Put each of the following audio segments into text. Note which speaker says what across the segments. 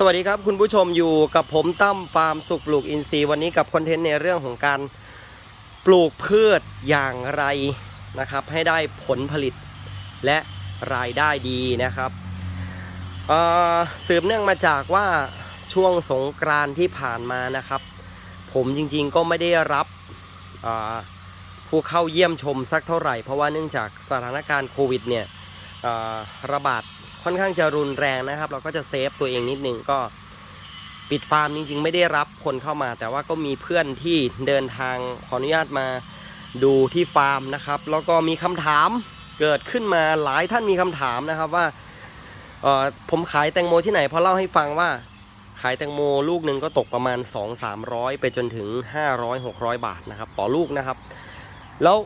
Speaker 1: สวัสดีครับคุณผู้ชมอยู่กับผมตั้มฟาร์มสุขปลูกอินทรีย์วันนี้กับคอนเทนต์ในเรื่องของการปลูกพืชอย่างไรนะครับ ให้ได้ผลผลิตและรายได้ดีนะครับอ่อสืบเนื่องมาจากว่าช่วงสงกรานที่ผ่านมานะครับ ผมจริงๆก็ไม่ได้รับผู้เข้าเยี่ยมชมสักเท่าไหร่ เพราะว่าเนื่องจากสถานการณ์โควิดเนี่ยระบาด ค่อนข้างจะรุนแรงนะครับ เราก็จะเซฟตัวเองนิดนึงก็ปิดฟาร์มจริงๆไม่ได้รับคนเข้ามา แต่ว่าก็มีเพื่อนที่เดินทางขออนุญาตมาดูที่ฟาร์มนะครับ แล้วก็มีคำถามเกิดขึ้นมาหลายท่านมีคำถามนะครับว่าเออผมขายแตงโมที่ไหนเพราะเล่าให้ฟังว่าขายแตงโมลูกหนึ่งก็ตกประมาณ 2-300 ไปจนถึง 500-600 บาทนะครับ ต่อลูกนะครับ แล้ว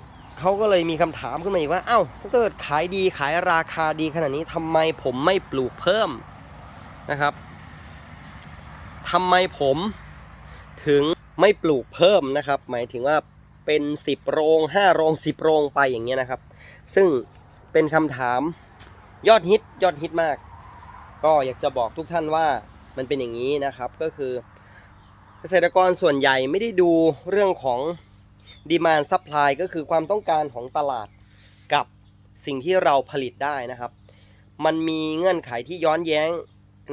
Speaker 1: เขาก็เลยมีคำถามขึ้นมาอีกว่า เอ้าถ้าเกิดขายดีขายราคาดีขนาดนี้ทำไมผมไม่ปลูกเพิ่มนะครับทำไมผมถึงไม่ปลูกเพิ่มนะครับ หมายถึงว่าเป็น10โรง5โรง10โรงไปอย่างเงี้ยนะครับ ซึ่งเป็นคำถามยอดฮิตยอดฮิตมาก ก็อยากจะบอกทุกท่านว่ามันเป็นอย่างนี้นะครับก็คือ เกษตรกรส่วนใหญ่ไม่ได้ดูเรื่องของ ดีมานซัพพลายก็คือความต้องการของตลาดกับสิ่งที่เราผลิตได้นะครับ มันมีเงื่อนไขที่ย้อนแย้ง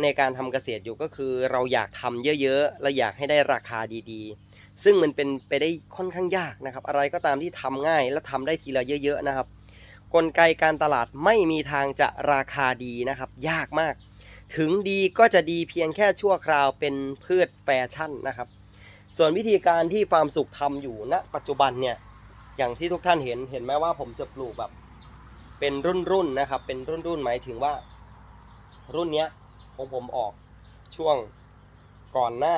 Speaker 1: ในการทำเกษตรอยู่ก็คือ เราอยากทำเยอะๆและอยากให้ได้ราคาดีๆ ซึ่งมันเป็นไปได้ค่อนข้างยากนะครับ อะไรก็ตามที่ทำง่ายและทำได้ทีละเยอะ ๆนะครับ กลไกการตลาดไม่มีทางจะราคาดีนะครับ ยากมาก ถึงดีก็จะดีเพียงแค่ชั่วคราวเป็นพืชแฟชั่นนะครับ ส่วนวิธีการที่ฟาร์มสุขทำอยู่ณปัจจุบันเนี่ยอย่างที่ทุกท่านเห็นเห็นไหมว่าผมจะปลูกแบบเป็นรุ่นรุ่นๆนะครับ เป็นรุ่นรุ่นๆหมายถึงว่า รุ่นเนี้ยของผมออกช่วงก่อนหน้า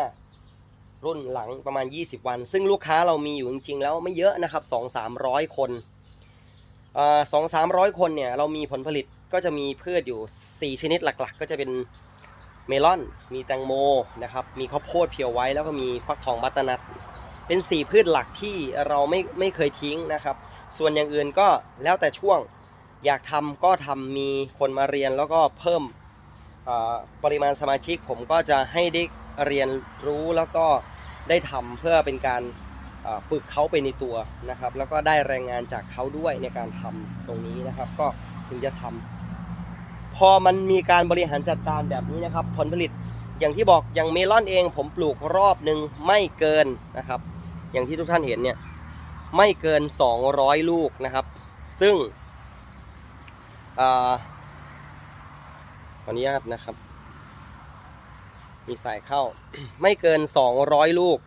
Speaker 1: รุ่นหลังประมาณ 20 วัน ซึ่งลูกค้าเรามีอยู่จริงๆ แล้วไม่เยอะนะครับ 2 3 0 0 คนสองสามร้อยคนเนี่ยเรามีผลผลิตก็จะมีพืชอยู่ 4 ชนิดหลักๆ ก็จะเป็น เมลอน มีแตงโมนะครับ มีข้าวโพดเพียวไว้ แล้วก็มีฟักทองบัตนัทเป็นสี่พืชหลักที่เราไม่ไม่เคยทิ้งนะครับ ส่วนอย่างอื่นก็แล้วแต่ช่วงอยากทำก็ทำมีคนมาเรียนแล้วก็เพิ่มปริมาณสมาชิก ผมก็จะให้ได้เรียนรู้แล้วก็ได้ทำเพื่อเป็นการฝึกเขาไปในตัวนะครับ แล้วก็ได้แรงงานจากเขาด้วยในการทำตรงนี้นะครับ ก็ถึงจะทำ พอมันมีการบริหารจัดการแบบนี้นะครับ ผลผลิตอย่างที่บอกอย่างเมลอนเองผมปลูกรอบหนึ่งไม่เกินนะครับ อย่างที่ทุกท่านเห็นเนี่ยไม่เกิน 200 ลูกนะครับ ซึ่งอขออนุญาตนะครับ มีสายเข้าไม่เกิน 200 ลูก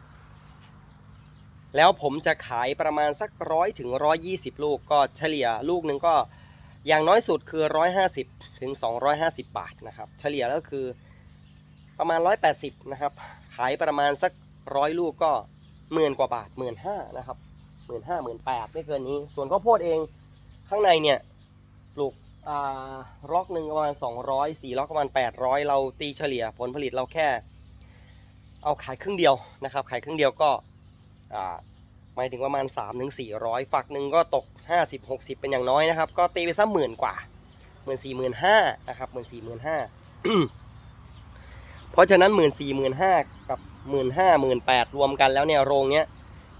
Speaker 1: แล้วผมจะขายประมาณสักร้อยถึงร้อยยี่สิบลูกก็เฉลี่ยลูกหนึ่งก็ อย่างน้อยสุดคือ 150 ถึง 250 บาทนะครับ เฉลี่ยแล้วคือประมาณ 180 นะครับ ขายประมาณสักร้อยลูกก็หมื่นกว่าบาทหมื่นห้านะครับหมื่นห้าหมื่นแปดไม่เกินนี้ ส่วนข้าวโพดเองข้างในเนี่ยปลูกอ่าล็อกหนึ่งประมาณ200สี่ล็อกประมาณ800เราตีเฉลี่ยผลผลิตเราแค่ เอาขายครึ่งเดียวนะครับ ขายครึ่งเดียวก็อ่าหมายถึงประมาณ3ถึง400ฝักหนึ่งก็ตก 50 60เป็นอย่างน้อยนะครับ ก็ตีไปสักหมื่นกว่าหมื่นสี่หมื่นห้านะครับหมื่นสี่หมื่นห้าเพราะฉะนั้นหมื่นสี่หมื่นห้ากับหมื่นห้าหมื่นแปดรวมกันแล้วเนี่ยโรงเนี้ย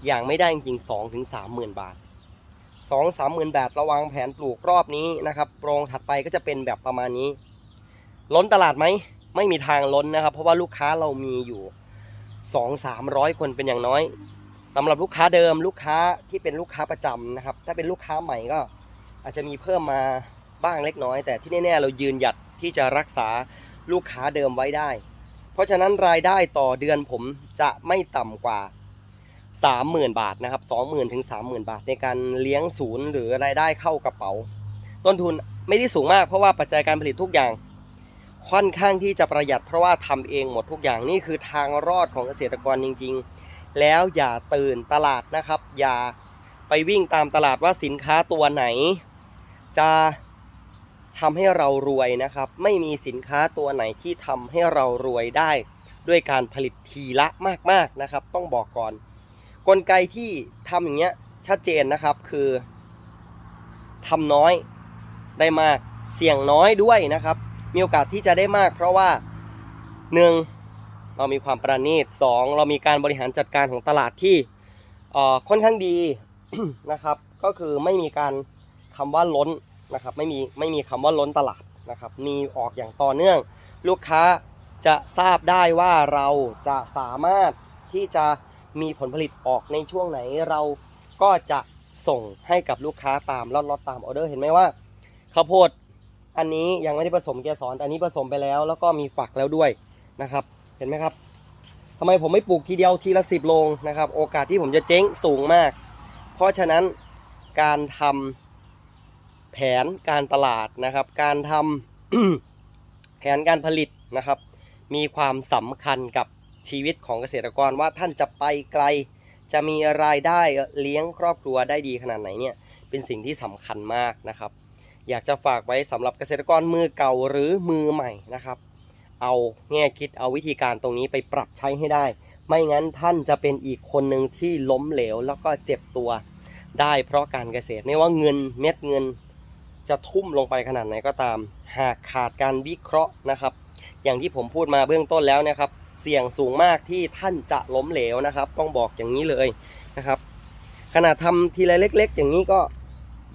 Speaker 1: อย่างไม่ได้จริงๆสองถึงสามหมื่นบาทสองสามหมื่นบาทเราวางแผนปลูกรอบนี้นะครับโรงถัดไปก็จะเป็นแบบประมาณนี้ ล้นตลาดไหมไม่มีทางล้นนะครับ เพราะว่าลูกค้าเรามีอยู่สองสามร้อยคนเป็นอย่างน้อย สำหรับลูกค้าเดิมลูกค้าที่เป็นลูกค้าประจำนะครับ ถ้าเป็นลูกค้าใหม่ก็อาจจะมีเพิ่มมาบ้างเล็กน้อย แต่ที่แน่ๆเรายืนหยัดที่จะรักษาลูกค้าเดิมไว้ได้ เพราะฉะนั้นรายได้ต่อเดือนผมจะไม่ต่ำกว่า 30,000 บาทนะครับ20,000ถึง30,000 บาท ในการเลี้ยงศูนย์หรือรายได้เข้ากระเป๋า ต้นทุนไม่ได้สูงมากเพราะว่าปัจจัยการผลิตทุกอย่าง ค่อนข้างที่จะประหยัดเพราะว่าทำเองหมดทุกอย่างนี่คือทางรอดของเกษตรกรจริง ๆ แล้วอย่าตื่นตลาดนะครับ อย่าไปวิ่งตามตลาดว่าสินค้าตัวไหน จะทำให้เรารวยนะครับ ไม่มีสินค้าตัวไหนที่ทำให้เรารวยได้ ด้วยการผลิตทีละมากๆนะครับ ต้องบอกก่อน กลไกที่ทำอย่างเงี้ยชัดเจนนะครับคือทำน้อยได้มากเสี่ยงน้อยด้วยนะครับ มีโอกาสที่จะได้มาก เพราะว่าหนึ่ง เรามีความประณีตสองเรามีการบริหารจัดการของตลาดที่ค่อนข้างดีนะครับ ก็คือไม่มีการคำว่าล้นนะครับ ไม่มีไม่มีคำว่าล้นตลาดนะครับ มีออกอย่างต่อเนื่อง ลูกค้าจะทราบได้ว่าเราจะสามารถที่จะมีผลผลิตออกในช่วงไหนเราก็จะส่งให้กับลูกค้าตามล็อตๆตามออเดอร์เห็นไหมว่าข้าวโพดอันนี้ยังไม่ได้ผสมเกสรแต่อันนี้ผสมไปแล้ว แล้วก็มีฝักแล้วด้วยนะครับ เห็นไหมครับทำไมผมไม่ปลูกทีเดียวทีละสิบโลงนะครับ โอกาสที่ผมจะเจ๊งสูงมาก เพราะฉะนั้นการทำแผนการตลาดนะครับ การทำแผนการผลิตนะครับ มีความสำคัญกับชีวิตของเกษตรกรว่าท่านจะไปไกล จะมีรายได้เลี้ยงครอบครัวได้ดีขนาดไหนเนี่ยเป็นสิ่งที่สำคัญมากนะครับ อยากจะฝากไว้สำหรับเกษตรกรมือเก่าหรือมือใหม่นะครับ เอาแง่คิดเอาวิธีการตรงนี้ไปปรับใช้ให้ได้ ไม่งั้นท่านจะเป็นอีกคนหนึ่งที่ล้มเหลวแล้วก็เจ็บตัวได้เพราะการเกษตรไม่ว่าเงินเม็ดเงิน จะทุ่มลงไปขนาดไหนก็ตาม หากขาดการวิเคราะห์นะครับ อย่างที่ผมพูดมาเบื้องต้นแล้วนะครับ เสี่ยงสูงมากที่ท่านจะล้มเหลวนะครับ ต้องบอกอย่างนี้เลยนะครับ ขนาดทำทีละเล็ก ๆ อย่างนี้ก็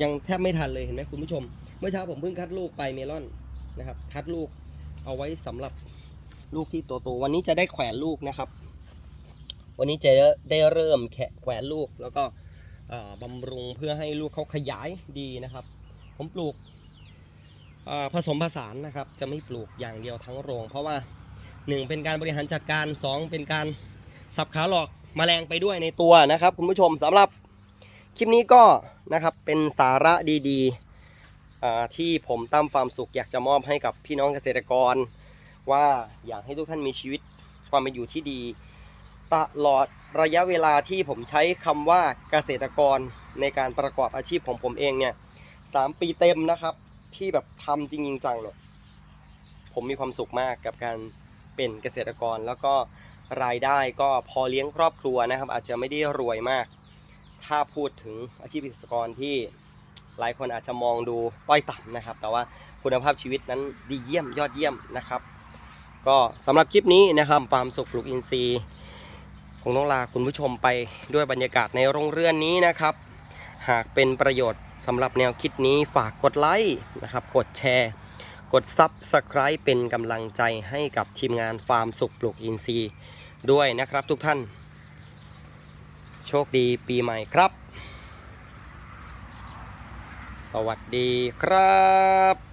Speaker 1: ยังแทบไม่ทันเลยเห็นไหมคุณผู้ชม เมื่อเช้าผมเพิ่งคัดลูกไปเมลอนนะครับ คัดลูก เอาไว้สำหรับลูกที่โตๆวันนี้จะได้แขวนลูกนะครับ วันนี้จะได้เริ่มแขวนลูกแล้วก็บำรุงเพื่อให้ลูกเขาขยายดีนะครับ ผมปลูกผสมผสานนะครับ จะไม่ปลูกอย่างเดียวทั้งโรง เพราะว่า 1 เป็นการบริหารจัดการ 2 เป็นการสับขาหลอกแมลงไปด้วยในตัวนะครับ คุณผู้ชมสำหรับคลิปนี้ก็นะครับเป็นสาระดีๆ ที่ผมตั้มฟามสุขอยากจะมอบให้กับพี่น้องเกษตรกร ว่าอยากให้ทุกท่านมีชีวิตความเป็นอยู่ที่ดี ตลอดระยะเวลาที่ผมใช้คำว่าเกษตรกรในการประกอบอาชีพของผมเองเนี่ยสามปีเต็มนะครับที่แบบทำจริงๆจังเนี่ยผมมีความสุขมากกับการเป็นเกษตรกร แล้วก็รายได้ก็พอเลี้ยงครอบครัวนะครับ อาจจะไม่ได้รวยมาก ถ้าพูดถึงอาชีพเกษตรกรที่ หลายคนอาจจะมองดูต้อยต่ำนะครับ แต่ว่าคุณภาพชีวิตนั้นดีเยี่ยมยอดเยี่ยมนะครับ ก็สำหรับคลิปนี้นะครับฟาร์มสุขปลูกอินทรีย์คงต้องลาคุณผู้ชมไปด้วยบรรยากาศในโรงเรือนนี้นะครับ หากเป็นประโยชน์สำหรับแนวคิดนี้ฝากกดไลค์นะครับ กดแชร์ กด Subscribe เป็นกำลังใจให้กับทีมงานฟาร์มสุขปลูกอินทรีย์ด้วยนะครับทุกท่าน โชคดีปีใหม่ครับ สวัสดีครับ